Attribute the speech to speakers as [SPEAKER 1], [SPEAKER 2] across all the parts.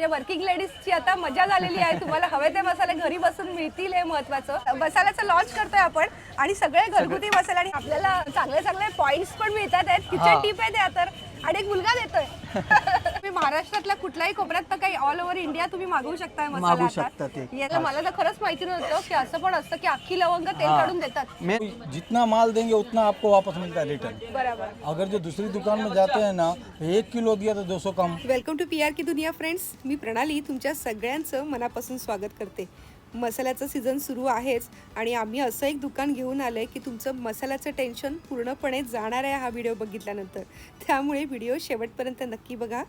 [SPEAKER 1] म्हणजे वर्किंग लेडीजची आता मजा झालेली आहे. तुम्हाला हवे ते मसाले घरी बसून मिळतील हे महत्वाचं. मसाल्याचं लॉन्च करतोय आपण आणि सगळे घरगुती मसाले आणि आपल्याला चांगले चांगले पॉइंट्स पण मिळतात आहेत. किचन टीप आहे त्या तर. आणि एक मुलगा देतोय. तुम्ही महाराष्ट्रातल्या कुठल्याही कोपऱ्यात तर काही ऑल ओव्हर इंडिया तुम्ही मागवू शकताय मसाला
[SPEAKER 2] मागवू
[SPEAKER 1] आता.
[SPEAKER 2] शकता ते.
[SPEAKER 1] याला मला तर खरंच माहिती नव्हतं की असं पण असतं की अख्खी लवंग तेल। काढून देतात.
[SPEAKER 2] मैं
[SPEAKER 3] जितना माल देंगे उतना आपको वापस मिलता है रिटर्न
[SPEAKER 1] बरोबर.
[SPEAKER 3] अगर जो दूसरी दुकान में जाते हैं ना एक किलो दिया तो दो सौ कम.
[SPEAKER 1] वेलकम टू पी आर की दुनिया फ्रेंड्स मी प्रणाली तुमच्या सगळ्यांचं मनापासून स्वागत करते. मसाल्याचं सीझन सुरू आहेच आणि आम्ही असं एक दुकान घेऊन आलं आहे की तुमचं मसाल्याचं टेन्शन पूर्णपणे जाणार आहे हा व्हिडिओ बघितल्यानंतर. त्यामुळे व्हिडिओ शेवटपर्यंत नक्की बघा.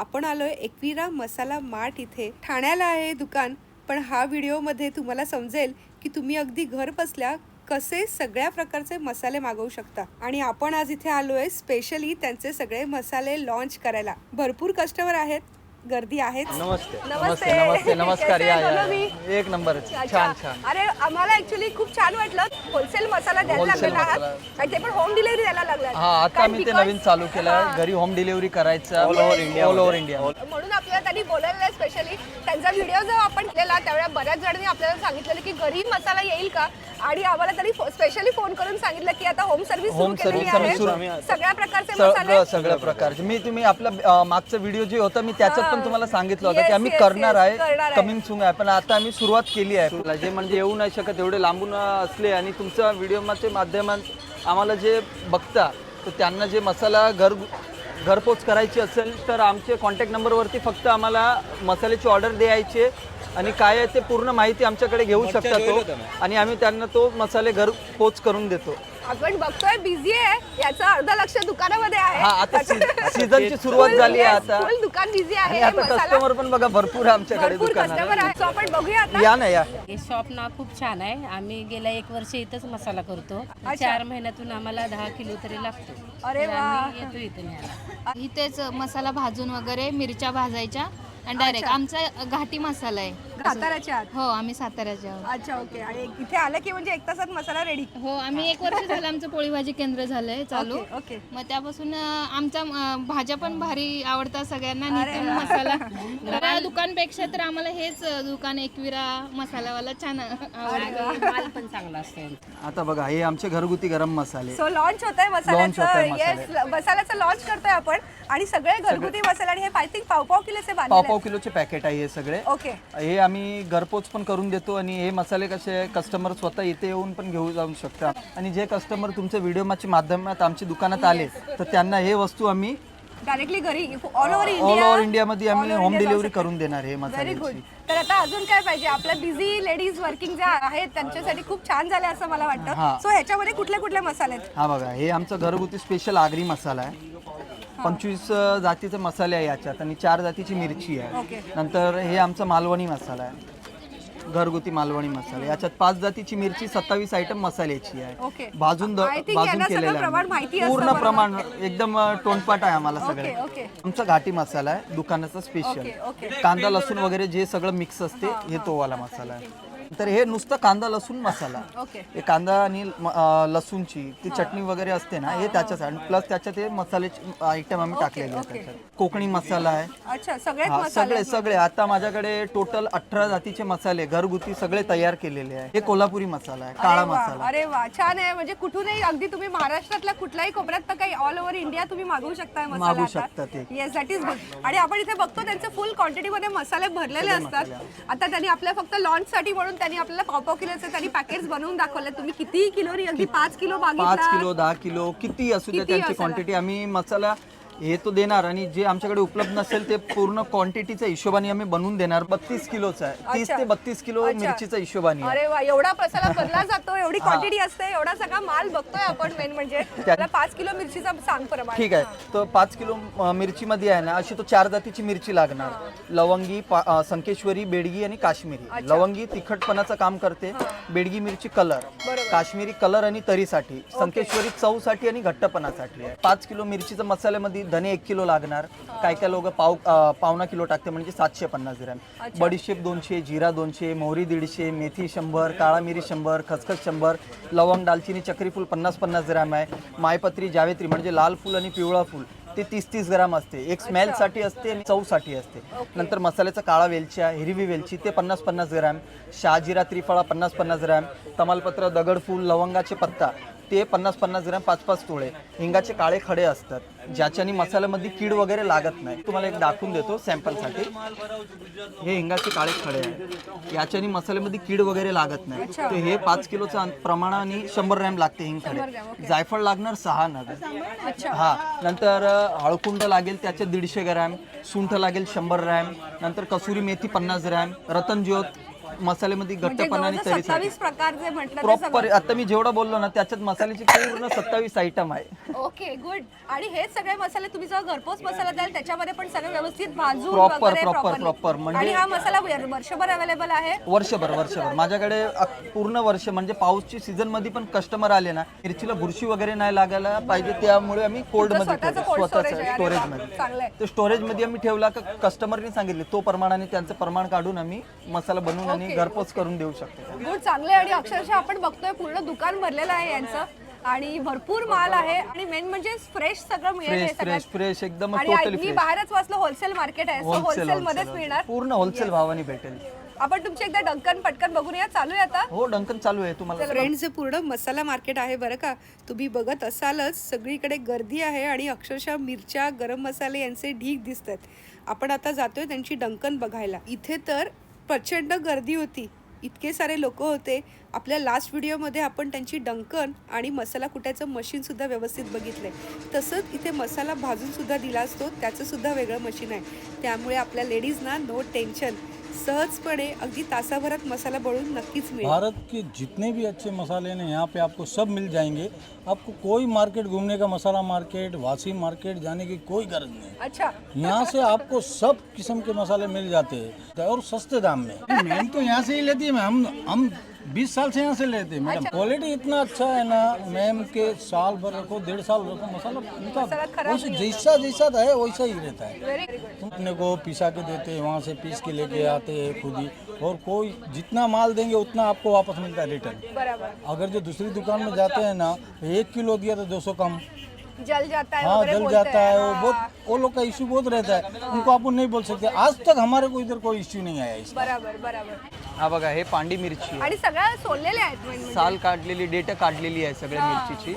[SPEAKER 1] आपण आलो आहे एकविरा मसाला मार्ट इथे. ठाण्याला आहे दुकान पण हा व्हिडिओमध्ये तुम्हाला समजेल की तुम्ही अगदी घर बसल्या कसे सगळ्या प्रकारचे मसाले मागवू शकता. आणि आपण आज इथे आलो आहे स्पेशली त्यांचे सगळे मसाले लॉन्च करायला. भरपूर कस्टमर आहेत गर्दी आहेच.
[SPEAKER 2] नमस्ते.
[SPEAKER 1] नमस्ते.
[SPEAKER 2] नमस्ते नमस्कार. या या. एक नंबर. छान छान.
[SPEAKER 1] अरे आम्हाला ऍक्च्युली खूप छान वाटलं. होलसेल मसाला द्यायला
[SPEAKER 2] Wholesale
[SPEAKER 1] लागलेला आहात.
[SPEAKER 2] मसाला.
[SPEAKER 1] आणि ते पण होम डिलिव्हरी द्यायला लागलात.
[SPEAKER 2] हा आता मी ते नवीन चालू केलं.
[SPEAKER 1] हा.
[SPEAKER 2] घरी होम डिलिव्हरी करायचं. All over India all over India
[SPEAKER 1] म्हणून आपल्याला त्यांनी बोलायला स्पेशली त्यांचा व्हिडिओ जो आपण केलेला त्यावेळेला बऱ्याच जणांनी आपल्याला सांगितलेलं की घरी मसाला येईल का? आणि आम्हाला त्यांनी स्पेशली फोन करून सांगितलं की आता होम सर्व्हिस सुरू
[SPEAKER 2] Home
[SPEAKER 1] केलेली
[SPEAKER 2] service आम्ही
[SPEAKER 1] आहे.
[SPEAKER 2] सुरू-
[SPEAKER 1] सगळ्या प्रकारचे मसाले
[SPEAKER 2] सगळं सगळ्या प्रकारचे. मी तुम्ही आपला अं, मागचा व्हिडिओ जे होता मी त्याच्यात पण तुम्हाला सांगितलं होतं की
[SPEAKER 1] Yes,
[SPEAKER 2] आम्ही
[SPEAKER 1] yes,
[SPEAKER 2] करणार
[SPEAKER 1] yes,
[SPEAKER 2] आहे.
[SPEAKER 1] करणार आहे.
[SPEAKER 2] कमिंग सून आहे. पण आता आम्ही सुरुवात केली आहे. जे म्हणजे येऊ नाही शकत एवढे लांबून अं, असले आणि तुमच्या व्हिडिओच्या माध्यमात आम्हाला जे बघता तर त्यांना जे मसाला घर घरपोच करायची असेल तर आमचे कॉन्टॅक्ट नंबरवरती फक्त आम्हाला मसाल्याची ऑर्डर द्यायची आणि काय आहे ते पूर्ण माहिती आमच्याकडे घेऊ शकता तो. आणि आम्ही त्यांना तो मसाले घर पोच करून देतो.
[SPEAKER 1] आपण बघतोय बिझी आहे. याचं अर्ध लक्ष दुकानामध्ये आहे.
[SPEAKER 2] हा आता सीझनची सुरुवात झाली आहे आता.
[SPEAKER 1] फुल दुकान बिझी
[SPEAKER 2] आणि
[SPEAKER 1] आहे
[SPEAKER 2] आता
[SPEAKER 1] मसाला.
[SPEAKER 2] कस्टमर पण बघा भरपूर आहे आमच्याकडे
[SPEAKER 1] भरपूर कस्टमर
[SPEAKER 2] दुकानात
[SPEAKER 1] आहे So आपण बघूया आता.
[SPEAKER 2] या ना या.
[SPEAKER 4] हे शॉप ना खूप छान आहे. आम्ही गेल्या एक वर्ष इथंच मसाला करतो. चार महिन्यातून आम्हाला दहा किलो तरी लागतो.
[SPEAKER 1] अरे
[SPEAKER 4] तर
[SPEAKER 1] वा.
[SPEAKER 4] आम्ही येतो इथे न्यायला
[SPEAKER 5] इथेच मसाला भाजून वगैरे मिरच्या भाजायच्या. आणि डायरेक्ट आमचा घाटी मसाला आहे.
[SPEAKER 1] साताऱ्याच्या आत.
[SPEAKER 5] हो आम्ही साताऱ्याचे आहोत.
[SPEAKER 1] अच्छा ओके. आणि इथे आलं की म्हणजे एक तासात मसाला रेडी
[SPEAKER 5] हो आम्ही एक वर्ष झालं आमचं पोळी भाजी केंद्र झालंय चालू.
[SPEAKER 1] Okay, okay.
[SPEAKER 5] मग त्यापासून अं, आमच्या अं, भाज्या पण भारी आवडतात सगळ्यांना नितीन मसाला. सगळ्या दुकानपेक्षा तर आम्हाला हेच अं, दुकान एकविरा मसालावाला छान आवडतं.
[SPEAKER 4] माल पण चांगला असतो.
[SPEAKER 2] आता बघा हे आमचे घरगुती गरम मसाले.
[SPEAKER 1] सो लॉन्च होत आहे
[SPEAKER 2] Launch होतंय
[SPEAKER 1] मसाल्याचं
[SPEAKER 2] मसाले.
[SPEAKER 1] येस मसाल्याचं लॉन्च करतोय आपण. आणि सगळे घरगुती मसाले आणि हे आय थिंक पाव पाव किलोचे
[SPEAKER 2] पाव
[SPEAKER 1] बांधले
[SPEAKER 2] पाव किलोचे पॅकेट आहे हे सगळे.
[SPEAKER 1] ओके
[SPEAKER 2] हे आम्ही घरपोच पण करून देतो आणि हे मसाले कसे कस्टमर स्वतः इथे येऊन पण घेऊ जाऊ शकतात आणि जे कस्टमर तुमच्या व्हिडिओच्या माध्यमात आमच्या दुकानात आले तर त्यांना हे वस्तू आम्ही
[SPEAKER 1] डायरेक्टली घरी all over
[SPEAKER 2] all
[SPEAKER 1] India
[SPEAKER 2] over इंडियामध्ये आम्ही होम डिलिव्हरी करून देणार हे
[SPEAKER 1] व्हेरी गुड
[SPEAKER 2] मसाल्याची
[SPEAKER 1] तर आता अजून काय पाहिजे? आपल्या बिझी लेडीज वर्किंग ज्या आहेत त्यांच्यासाठी खूप छान झाले असं मला वाटतं.
[SPEAKER 2] हा.
[SPEAKER 1] सो ह्याच्यामध्ये कुठले कुठले मसाले आहेत?
[SPEAKER 2] हा बघा हे आमचं घरगुती स्पेशल आगरी मसाला आहे. पंचवीस अ, जातीचे मसाले आहे याच्यात आणि चार जातीची मिरची. आहे नंतर हे आमचा मालवणी मसाला आहे घरगुती मालवणी मसाला याच्यात पाच जातीची मिरची सत्तावीस आयटम मसाल्याची. आहे भाजून द- भाजून केलेलं आहे पूर्ण. प्रमाण एकदम तोंडपाठ आहे आम्हाला सगळे. आमचा घाटी मसाला आहे दुकानाचा स्पेशल. कांदा लसूण वगैरे जे सगळं मिक्स असते हे तो वाला मसाला आहे तर हे नुसतं कांदा लसूण मसाला.
[SPEAKER 1] ओके.
[SPEAKER 2] हे कांदा आणि म- लसूणची ती चटणी वगैरे असते ना हे त्याच्याच आणि प्लस त्याच्यात हे मसाल्याचे आयटम आम्ही टाकलेले आहेत त्याच्यात. कोकणी मसाला आहे.
[SPEAKER 1] अच्छा
[SPEAKER 2] हा,
[SPEAKER 1] मसाले
[SPEAKER 2] सगळे सगळे. आता माझ्याकडे टोटल अठरा जातीचे मसाले घरगुती सगळे तयार केलेले आहे हे कोल्हापुरी मसाला आहे काळा
[SPEAKER 1] अरे वा,
[SPEAKER 2] मसाला.
[SPEAKER 1] अरे वा छान आहे. म्हणजे कुठूनही अगदी तुम्ही महाराष्ट्रातल्या कुठल्याही कोपऱ्यात तर काही ऑल ओव्हर इंडिया तुम्ही मागवू शकता
[SPEAKER 2] मागवू शकता ते.
[SPEAKER 1] येस दॅट इज गुड आणि आपण इथे बघतो त्यांचे फुल क्वांटिटी मध्ये मसाले भरलेले असतात. आता त्यांनी आपल्या फक्त लॉन्च साठी म्हणून त्यांनी आपल्याला पाव पाव किलोचे त्यांनी पॅकेट्स बनवून दाखवले. तुम्ही कितीही किलो अगदी पाच किलो
[SPEAKER 2] पाच
[SPEAKER 1] मागितला.
[SPEAKER 2] किलो दहा किलो किती असू द्या
[SPEAKER 1] किती
[SPEAKER 2] त्यांची? क्वांटिटी आम्ही मसाला हे तो देणार आणि जे आमच्याकडे उपलब्ध नसेल ते पूर्ण क्वांटिटीच्या हिशोबाने आम्ही बनवून देणार. बत्तीस किलोचा आहे. तीस
[SPEAKER 1] अच्छा.
[SPEAKER 2] ते बत्तीस किलो
[SPEAKER 1] अच्छा.
[SPEAKER 2] मिरचीचा हिशोबाने आहे.
[SPEAKER 1] अरे वा एवढा मसाला भरला जातो एवढी क्वांटिटी असते एवढा सगळा माल बघतोय आपण मेन म्हणजे. पाच किलो मिरचीचा सांग प्रमाण.
[SPEAKER 2] ठीक आहे. तर पाच किलो अ, मिरचीमध्ये आहे ना अशी तो चार जातीची मिरची लागणार. लवंगी पा- अ, संकेश्वरी बेडगी आणि काश्मीरी. लवंगी तिखटपणाचं काम करते. बेडगी मिरची कलर. काश्मीरी कलर आणि तरीसाठी. संकेश्वरी चवसाठी आणि घट्टपणासाठी आहे. पाच किलो मिरचीच्या मसाल्यामध्ये धने एक किलो लागणार. काय काय लोक पाव अ, पावणा किलो टाकते म्हणजे सातशे पन्नास ग्रॅम. बडीशेप दोनशे जिरा दोनशे मोहरी दीडशे मेथी शंभर काळा मिरी शंभर खसखस शंभर लवंग दालचिनी चक्री फूल पन्नास पन्नास ग्रॅम आहे. मायपत्री जावेत्री म्हणजे लाल फूल आणि पिवळा फूल. ते तीस तीस ग्राम असते. एक स्मेल साठी असते आणि चवसाठी असते. नंतर मसाल्याचा काळा वेलची आहे हिरवी वेलची ते पन्नास पन्नास ग्रॅम. शहाजिरा त्रिफळा पन्नास पन्नास ग्रॅम. तमालपत्र दगडफूल लवंगाचे पत्ता. ते पन्नास पन्नास ग्रॅम पाच पाच तुळे हिंगाचे काळे खडे असतात ज्याच्याने मसाल्यामध्ये कीड वगैरे लागत नाही. तुम्हाला एक दाखवून देतो सॅम्पलसाठी. हे हिंगाचे काळे खडे आहे याच्याने मसाल्यामध्ये कीड वगैरे लागत नाही. तर हे पाच किलोचं अं- प्रमाणाने शंभर ग्रॅम लागते हिंग खडे. जायफळ लागणार सहा नग. हा. नंतर हळकुंड लागेल त्याचे दीडशे ग्रॅम. सुंठ लागेल शंभर ग्रॅम. नंतर कसुरी मेथी पन्नास ग्रॅम. रतनज्योत मसाल्यामध्ये
[SPEAKER 1] सत्तावीस प्रकारचे म्हटलं ते
[SPEAKER 2] प्रॉपर आता मी जेवढं बोललो ना त्याच्यात मसाल्याची पूर्ण सत्तावीस आयटम आहे
[SPEAKER 1] ओके गुड आणि हे सगळे मसाले तुम्ही जेव्हा घरपोच मसाला द्याल त्याच्यामध्ये पण सगळे व्यवस्थित भाजून
[SPEAKER 2] Proper,
[SPEAKER 1] वगैरे
[SPEAKER 2] proper,
[SPEAKER 1] properly.
[SPEAKER 2] proper. म्हणजे-
[SPEAKER 1] आणि हा मसाला वर- वर्षभर अवेलेबल आहे
[SPEAKER 2] वर्षभर वर्षभर माझ्याकडे अक- पूर्ण वर्ष म्हणजे पाऊसची सीझनमध्ये पण कस्टमर आले ना मिरचीला बुरशी वगैरे नाही लागायला पाहिजे त्यामुळे आम्ही कोल्डमध्ये
[SPEAKER 1] स्वतःचं
[SPEAKER 2] ठेवतो
[SPEAKER 1] cold storage
[SPEAKER 2] स्वतःच
[SPEAKER 1] आहे. अरे
[SPEAKER 2] स्टोरेज
[SPEAKER 1] वा,
[SPEAKER 2] मध्ये
[SPEAKER 1] आहे.
[SPEAKER 2] स्टोरेजमध्ये आम्ही ठेवला का कस्टमरने सांगितले तो प्रमाणाने त्यांचं प्रमाण काढून आम्ही मसाला बनवून आणि घरपोच करून देऊ शकतो
[SPEAKER 1] गुड चांगले आणि अक्षरशः आपण बघतोय पूर्ण दुकान भरलेलं आहे यांचं. आणि भरपूर माल आहे. आणि मेन म्हणजे फ्रेश सगळं मिळेल हे
[SPEAKER 2] फ्रेश
[SPEAKER 1] सगळ्यात.
[SPEAKER 2] फ्रेश फ्रेश एकदम
[SPEAKER 1] आणि मी बाहेरच वाचलं होलसेल मार्केट आहे.
[SPEAKER 2] होलसेल
[SPEAKER 1] होलसेल मध्येच मिळणार.
[SPEAKER 2] पूर्ण होलसेल भावाने भेटेल.
[SPEAKER 1] आपण तुमची एकदा डंकन पटकन बघून या चालू आहे आता?
[SPEAKER 2] हो डंकन चालू आहे. तुम्हाला
[SPEAKER 1] फ्रेंड्स पूर्ण मसाला मार्केट आहे बरं का. तुम्ही बघत असालच सगळीकडे गर्दी आहे आणि अक्षरशः मिरच्या गरम मसाले यांचे ढीग दिसतात. आपण आता जातोय त्यांची डंकन बघायला. इथे तर प्रचंड गर्दी होती. इतके सारे लोक होते. आपल्या लास्ट व्हिडिओमध्ये आपण त्यांची डंकन आणि मसाला कुटायचं मशीनसुद्धा व्यवस्थित व्यवस्थित आहे तसंच इथे मसाला भाजूनसुद्धा दिला असतो. त्याचंसुद्धा वेगळं मशीन आहे. त्यामुळे आपल्या लेडीजना नो टेन्शन सहजपणे अगदी तासाभरात मसाला बळून नक्कीच मिळेल.
[SPEAKER 3] भारत के जितने भी अच्छे मसाले हैं यहाँ पे आपको सब मिल जाएँगे। आपको कोई मार्केट घूमने का मसाला मार्केट वासी मार्केट जाने की कोई गरज नहीं।
[SPEAKER 1] अच्छा।
[SPEAKER 3] यहाँ से आपको सब किस्म के मसाले मिल जाते हैं और सस्ते दाम में। मैम तो यहाँ से ही लेती है हम हम बीस साल से यहाँ से लेते हैं। मैडम क्वालिटी इतना अच्छा है ना मैम के साल भर रखो डेढ़ साल रखो मसाला उनका वैसे जैसा जैसा है वैसा ही रहता है। अपने को पिसा के देते हैं वहाँ से पीस के लेके आते हैं खुद ही। और कोई जितना माल देंगे उतना आपको वापस मिलता है रिटर्न अगर जो दूसरी दुकान में जाते हैं ना एक किलो दिया तो दो सौ कम।
[SPEAKER 1] जल जाता है
[SPEAKER 3] हाँ जल जाता
[SPEAKER 1] है।
[SPEAKER 3] वो
[SPEAKER 1] हाँ,
[SPEAKER 3] बहुत वो लोग का इश्यू बहुत रहता है। उनको अपन नहीं बोल सकते। आज तक हमारे को इधर कोई इश्यू नहीं आया इसका।
[SPEAKER 1] बराबर बराबर।
[SPEAKER 2] हा बघा हे पांडी मिरची आहे.
[SPEAKER 1] आणि सगळ्या सोललेले आहेत म्हणजे.
[SPEAKER 2] साल काढलेली डेट काढलेली आहे सगळ्या मिरचीची.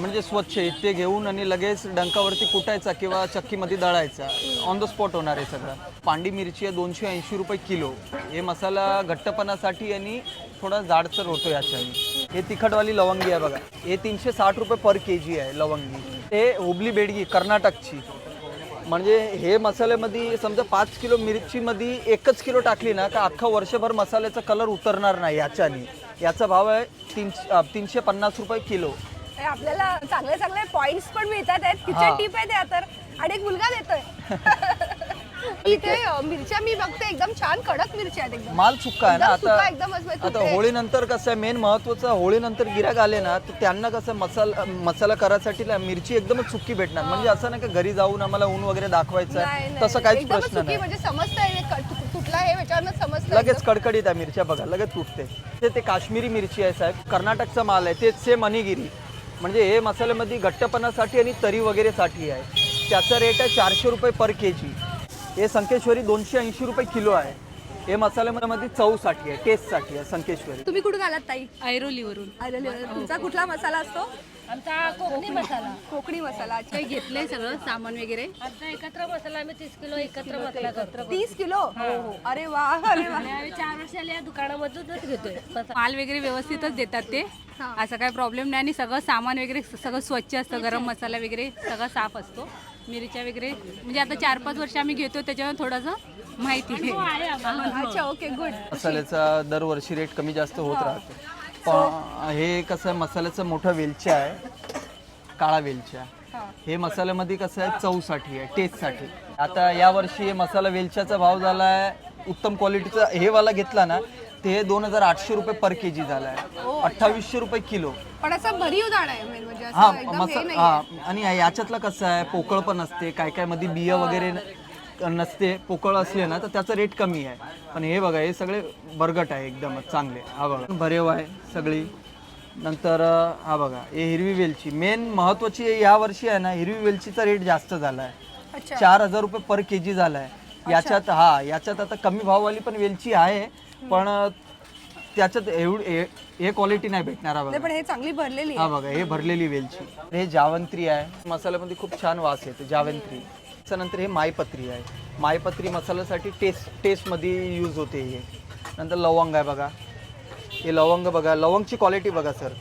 [SPEAKER 2] म्हणजे स्वच्छ आहे ते घेऊन आणि लगेच डंकावरती कुटायचा किंवा चक्कीमध्ये दळायचा. ऑन द स्पॉट होणार आहे सगळं. पांडी मिरची आहे दोनशे ऐंशी रुपये किलो. हे मसाला घट्टपणासाठी आणि थोडा जाडसर होतो याच्याने. हे तिखटवाली लवंगी आहे बघा. हे तीनशे साठ रुपये पर के जी आहे लवंगी. हे हुबली बेडगी कर्नाटकची. म्हणजे हे मसाल्यामध्ये समजा पाच किलो मिरचीमध्ये एकच किलो टाकली ना का अख्खा वर्षभर मसाल्याचा कलर उतरणार नाही याच्याने? याचा भाव आहे तीनशे अं, तीनशे पन्नास रुपये किलो.
[SPEAKER 1] आपल्याला चांगले चांगले पॉइंट्स पण मिळतात आहेत. किचन टीप आहे त्या तर. आणि एक मुलगा देतोय. इथे मिरच्या मी बघते एकदम छान कडक मिरच्या आहेत एकदम.
[SPEAKER 2] माल सुक्का आहे ना?
[SPEAKER 1] एकदम सुका,
[SPEAKER 2] आता
[SPEAKER 1] एकदम असं
[SPEAKER 2] आता
[SPEAKER 1] कुठे-
[SPEAKER 2] होळीनंतर कसं आहे मेन महत्वाचं होळीनंतर गिराक आले ना तर त्यांना कसं मसाला मसाला करायसाठी ना मिरची एकदमच सुक्की भेटणार. म्हणजे असं नाही का घरी जाऊन आम्हाला ऊन वगैरे दाखवायचं
[SPEAKER 1] नाही,
[SPEAKER 2] आहे
[SPEAKER 1] नाही,
[SPEAKER 2] तसं काहीच
[SPEAKER 1] एकदमच
[SPEAKER 2] प्रश्न
[SPEAKER 1] सुकी
[SPEAKER 2] नाही.
[SPEAKER 1] म्हणजे समजतंय क- तु- तुटला हे याच्यावरनं समजतं
[SPEAKER 2] लगेच कडकडीत आहे मिरच्या बघा लगेच तुटते. ते ते काश्मीरी मिरची आहे साहेब कर्नाटकचा माल आहे तेच सेम अनिगिरी म्हणजे हे मसाल्यामध्ये घट्टपणासाठी आणि तरी वगैरेसाठी आहे. त्याचा रेट आहे चारशे रुपये पर के जी हे संकेश्वरी दोनशे ऐंशी रुपये किलो आहे. हे मसाल्यामध्ये चवसाठी आहे टेस्टसाठी आहे संकेश्वरी.
[SPEAKER 1] तुम्ही कुठून आलात ताई?
[SPEAKER 4] ऐरोलीवरून.
[SPEAKER 1] तुमचा कुठला मसाला असतो?
[SPEAKER 4] आमचा कोकणी मसाला.
[SPEAKER 1] कोकणी मसाला अच्छा.
[SPEAKER 4] ते घेतलंय सगळं सामान वगैरे? आमचा एकत्र मसाला आम्ही तीस किलो एकत्र मसाला करतो.
[SPEAKER 1] तीस किलो? हो. हो अरे वा अरे वा.
[SPEAKER 4] आणि आम्ही चार वर्षाला या दुकानामधूनच घेतोय. माल वगैरे व्यवस्थितच देतात ते. असं काही प्रॉब्लेम नाही आणि सगळं सामान वगैरे सगळं स्वच्छ असतं गरम मसाला वगैरे सगळं साफ असतो. मिरच्या वगैरे. म्हणजे आता चार पाच वर्ष आम्ही घेतो त्याच्यावर थोडंसं माहिती आहे.
[SPEAKER 1] अच्छा ओके गुड.
[SPEAKER 2] मसाल्याचा दरवर्षी रेट कमी जास्त होत राहतो. पण हे कसं आहे मसाल्याचं मोठं वेलच्या आहे काळा वेलच्या हे. मसाल्यामध्ये कसं आहे चवसाठी आहे टेस्टसाठी आता यावर्षी हे मसाला वेलच्याचा भाव झाला आहे उत्तम क्वालिटीचा हे वाला घेतला ना ते दोन हजार आठशे रुपये पर के जी झाला आहे अठ्ठावीसशे रुपये किलो.
[SPEAKER 1] पण असं भरीव दाण आहे main म्हणजे
[SPEAKER 2] हा
[SPEAKER 1] हे
[SPEAKER 2] हा आणि याच्यातलं कसं आहे? पोकळ पण असते काय काय मध्ये बिया वगैरे न- नसते पोकळ असले ना तर त्याचा रेट कमी आहे. पण हे बघा हे सगळे बरगट आहे एकदम चांगले. हा बघा. भरेव आहे सगळी. नंतर अं, हा बघा हे हिरवी वेलची. मेन महत्वाची या वर्षी आहे ना हिरवी वेलचीचा रेट जास्त झाला आहे
[SPEAKER 1] अच्छा.
[SPEAKER 2] चार हजार रुपये पर के जी झाला आहे याच्यात हा याच्यात आता कमी भाववाली पण वेलची आहे. पण त्याच्यात एवढी हे- क्वालिटी नाही भेटणार हा
[SPEAKER 1] नाही,
[SPEAKER 2] बघा
[SPEAKER 1] पण हे चांगली भरलेली
[SPEAKER 2] हा बघा हे भरलेली वेलची. हे जावंत्री आहे. मसाल्यामध्ये खूप छान वास येतो जावंत्री. त्याच्यानंतर हे मायपत्री आहे. मायपत्री मसाल्यासाठी टेस्ट टेस्टमध्ये यूज होते हे. नंतर लवंग आहे बघा. हे लवंग बघा लवंगची क्वालिटी बघा सर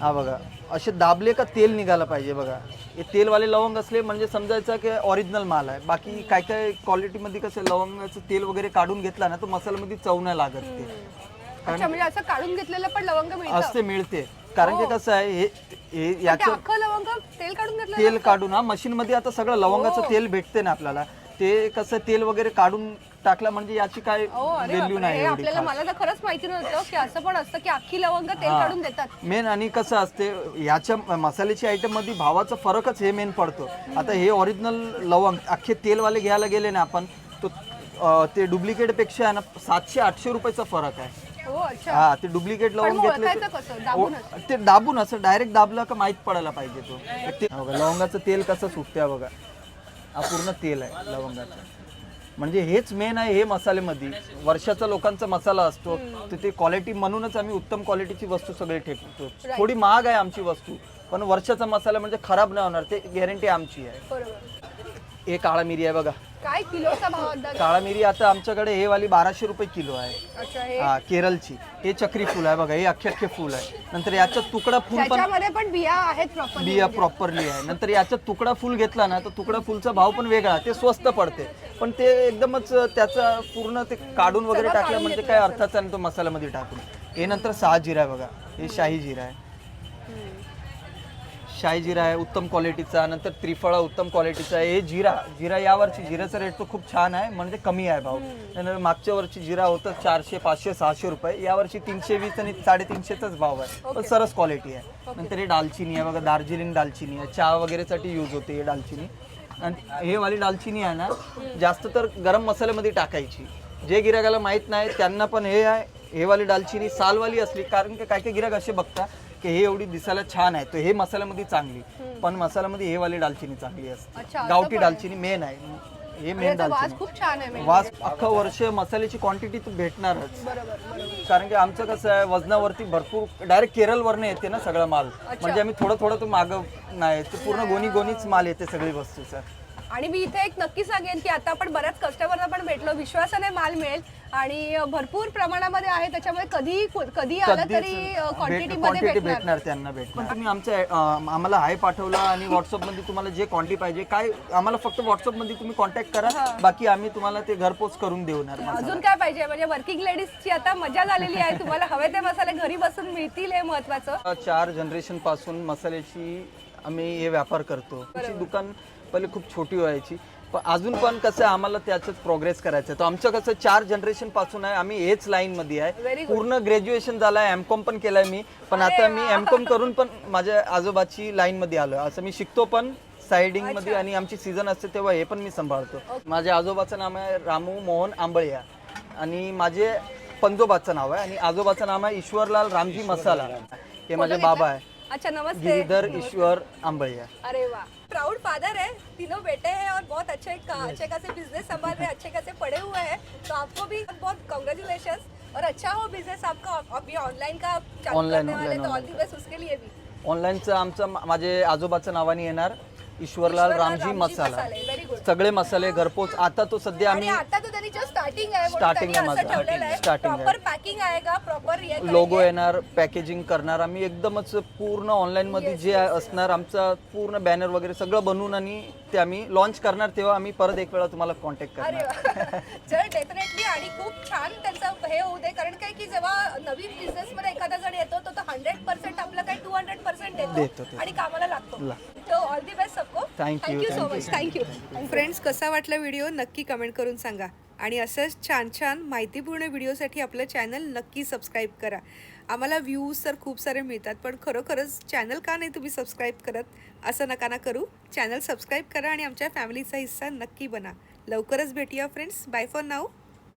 [SPEAKER 2] हा बघा. असे दाबले का तेल निघालं पाहिजे बघा. हे तेलवाले लवंग असले म्हणजे समजायचं की ऑरिजिनल माल आहे. बाकी काय काय क्वालिटीमध्ये कसं लवंगाचं तेल वगैरे काढून घेतला ना तर मसाल्यामध्ये चव नाही लागत ते.
[SPEAKER 1] अच्छा म्हणजे असं काढून घेतलेलं पण लवंग मिळतं.
[SPEAKER 2] असते मिळते. कारण की कसं आहे हे हे
[SPEAKER 1] ते
[SPEAKER 2] याचं
[SPEAKER 1] अख्खं लवंग तेल काढून घेतलं
[SPEAKER 2] तेल काढून हा मशीन मध्ये आता सगळं लवंगाचं तेल भेटते ना आपल्याला. ते कसं तेल वगैरे काढून टाकलं म्हणजे याची काय
[SPEAKER 1] अरे
[SPEAKER 2] व्हॅल्यू
[SPEAKER 1] बापरे,
[SPEAKER 2] नाही
[SPEAKER 1] हे
[SPEAKER 2] एवढी
[SPEAKER 1] आपल्याला मला तर खरंच माहिती नव्हतं की असं पण असतं की अख्खी लवंग तेल काढून देतात.
[SPEAKER 2] मेन आणि कसं असते याच्या मसाल्याची आयटममध्ये भावाचा फरकच हे मेन पडतो. आता हे ओरिजिनल लवंग अख्खे तेलवाले घ्यायला गेले ना आपण तो अं, ते डुप्लिकेटपेक्षा आहे ना सातशे आठशे रुपयाचा फरक आहे.
[SPEAKER 1] हो अच्छा.
[SPEAKER 2] हा ते डुप्लिकेट
[SPEAKER 1] पण मग
[SPEAKER 2] घेतले
[SPEAKER 1] ओळखायचं कसं? दाबूनच
[SPEAKER 2] ओ, ते दाबून असं डायरेक्ट दाबलं का माहीत पडायला पाहिजे तो. ते हा बघा लवंगाचं तेल कसं सुटते हा बघा. हा पूर्ण तेल आहे लवंगाचं. म्हणजे हेच मेन आहे हे मसाल्यामध्ये. वर्षाचा लोकांचा मसाला असतो. तर ते क्वालिटी म्हणूनच आम्ही उत्तम क्वालिटीची वस्तू सगळे ठेवतो. थोडी महाग आहे आमची वस्तू पण वर्षाचा मसाला म्हणजे खराब नाही होणार. ते गॅरंटी आमची आहे.
[SPEAKER 1] बरोबर.
[SPEAKER 2] हे काळा मिरी आहे बघा.
[SPEAKER 1] काय किलोचा भाव अंदाज
[SPEAKER 2] काळा मिरी आता आमच्याकडे हे वाली बाराशे रुपये किलो आहे.
[SPEAKER 1] अच्छा हे
[SPEAKER 2] हा केरळची हे चक्री फुल आहे बघा हे अख्खे अख्खे फुल आहे. नंतर याच्यात तुकडा फुल पण
[SPEAKER 1] त्याच्यामध्ये पण बिया आहेत प्रॉपर
[SPEAKER 2] बिया प्रॉपरली आहे. नंतर याच्यात तुकडा फुल घेतला ना तर तुकडा फुलचा भाव पण वेगळा ते स्वस्त पडते. पण ते एकदमच त्याचा पूर्ण ते काढून वगैरे टाकलं म्हणजे काय अर्थाचा नाही तो मसाल्यामध्ये टाकून. हे नंतर सहा जिरा आहे बघा हे शाही जिरा आहे. शाही जिरा आहे उत्तम क्वालिटीचा नंतर त्रिफळा उत्तम क्वालिटीचा आहे. हे जिरा जिरा यावरची जिऱ्याचा रेट तो खूप छान आहे म्हणजे कमी आहे भाव. नंतर मागच्या वर्षी जिरा होतं चारशे पाचशे सहाशे रुपये. यावर्षी तीनशे वीस आणि साडेतीनशेचाच भाव आहे. पण सरस क्वालिटी आहे. नंतर हे दालचिनी आहे बघा दार्जिलिंग दालचिनी आहे. चहा वगैरेसाठी यूज होते हे दालचिनी. आणि हे वाली दालचिनी आहे ना जास्त तर गरम मसाल्यामध्ये टाकायची. जे गिराकाला माहीत नाही त्यांना पण हे आहे. हे वाली दालचिनी सालवाली असली कारण की काय काय गिराक असे बघता की हे एवढी दिसायला छान आहे. तर हे मसाल्यामध्ये चांगली. पण मसाल्यामध्ये हे वाली दालचिनी चांगली असते.
[SPEAKER 1] असं
[SPEAKER 2] गावठी
[SPEAKER 1] पण
[SPEAKER 2] डालचिनी मेन आहे. हे मेन दालचिनी.
[SPEAKER 1] खूप छान आहे म्हणजे.
[SPEAKER 2] वास अख्खं वर्ष मसाल्याची क्वांटिटी तर भेटणारच. कारण की आमचं कसं आहे वजनावरती भरपूर डायरेक्ट केरळवरनं येते ना सगळा माल. म्हणजे आम्ही थोडं थोडं तो माग नाही ते पूर्ण गोणी गोणीच माल येते सगळी वस्तू सर
[SPEAKER 1] आणि मी इथे एक नक्की सांगेन की आता आपण बऱ्याच कस्टमरला पण भेटलो विश्वासाने माल मिळेल आणि भरपूर प्रमाणामध्ये आहे. त्याच्यामुळे कधी कधी आलं तरी क्वांटिटी मध्ये
[SPEAKER 2] क्वांटिटी
[SPEAKER 1] भेटणार.
[SPEAKER 2] भेटणार त्यांना भेटणार. पण तुम्ही आमच्या अं, आम्हाला हाय पाठवला आणि व्हॉट्सअपमध्ये तुम्हाला जे क्वांटिटी पाहिजे काय आम्हाला फक्त व्हॉट्सअपमध्ये तुम्ही कॉन्टॅक्ट करा. बाकी आम्ही तुम्हाला ते घरपोच करून देणार
[SPEAKER 1] अजून काय पाहिजे? म्हणजे वर्किंग लेडीजची आता मजा झालेली आहे. तुम्हाला हवे ते मसाले घरी बसून मिळतील हे महत्वाचं.
[SPEAKER 2] चार जनरेशनपासून मसाल्याची आम्ही हे व्यापार करतो. आमची दुकान पहिले खूप छोटी व्हायची. पण अजून पण कसं आहे, आम्हाला त्याच्यात प्रोग्रेस करायचं आहे. तर आमचं कसं चार जनरेशनपासून आहे आम्ही हेच लाईन मध्ये आहे. पूर्ण ग्रॅज्युएशन झालं आहे एमकॉम पण केलंय मी. पण आता मी एमकॉम करून पण माझ्या आजोबाची लाईन मध्ये आलो असं मी शिकतो पण सायडिंगमध्ये आणि आमची सीझन असते तेव्हा हे पण मी सांभाळतो. माझ्या आजोबाचं नाव आहे रामू मोहन आंबळिया. आणि माझे पंजोबाचं नाव आहे. आणि आजोबाचं नाव आहे ईश्वरलाल रामजी मसाला. हे माझे बाबा आहे.
[SPEAKER 1] अच्छा नमस्ते।
[SPEAKER 2] गिरीधर ईश्वर आंबळिया
[SPEAKER 1] अरे वाह। प्राउड फादर है तीनों बेटे हैं और बहुत अच्छे अच्छे खासे बिजनेस संभाल रहे अच्छे खासे पढ़े हुए हैं। तो आपको भी बहुत कॉन्ग्रेचुलेशन और अच्छा हो बिजनेस आपका। अभी ऑनलाइन का वाले
[SPEAKER 2] online,
[SPEAKER 1] तो ऑल. दी बेस्ट उसके लिए भी।
[SPEAKER 2] ऑनलाईनचं आमचं मा- माझे आजोबाचं नावाने येणार ईश्वरलाल रामजी मसाला. सगळे मसाले घरपोच. आता तो सध्या
[SPEAKER 1] आणि
[SPEAKER 2] आम्ही
[SPEAKER 1] आता तो त्यांनी जस्ट स्टार्टिंग आहे त्यांनी
[SPEAKER 2] आहे माझं.
[SPEAKER 1] ठेवलेलं आहे. प्रॉपर पॅकिंग आहे का? प्रॉपर
[SPEAKER 2] लोगो येणार पॅकेजिंग करणार. आम्ही एकदमच पूर्ण ऑनलाईन मध्ये जे असणार आमचा पूर्ण बॅनर वगैरे सगळं बनवून आणि ते आम्ही लॉन्च करणार तेव्हा आम्ही परत एक वेळा तुम्हाला कॉन्टॅक्ट करणार.
[SPEAKER 1] चल डेफिनेटली आणि खूप छान त्यांचं हे होऊ दे. कारण काय की जेव्हा नवीन बिझनेस मध्ये एखादा जण येतो तो हंड्रेड पर्सेंट आपलं काही टू हंड्रेड पर्सेंट
[SPEAKER 2] देतो.
[SPEAKER 1] आणि कामाला लागतो.
[SPEAKER 2] You,
[SPEAKER 1] so much thank you friends कसा वाटला व्हिडिओ नक्की कमेंट करून सांगा. आणि असंच छान छान माहितीपूर्ण व्हिडिओसाठी आपलं चॅनल नक्की सबस्क्राईब करा. आम्हाला व्ह्यूज तर खूप सारे मिळतात पण खरोखरच चॅनल का नाही तुम्ही सबस्क्राईब करत? असं नका ना करू. चॅनल सबस्क्राईब करा आणि आमच्या फॅमिलीचा हिस्सा नक्की बना. लवकरच भेटूया फ्रेंड्स बाय फॉर नाऊ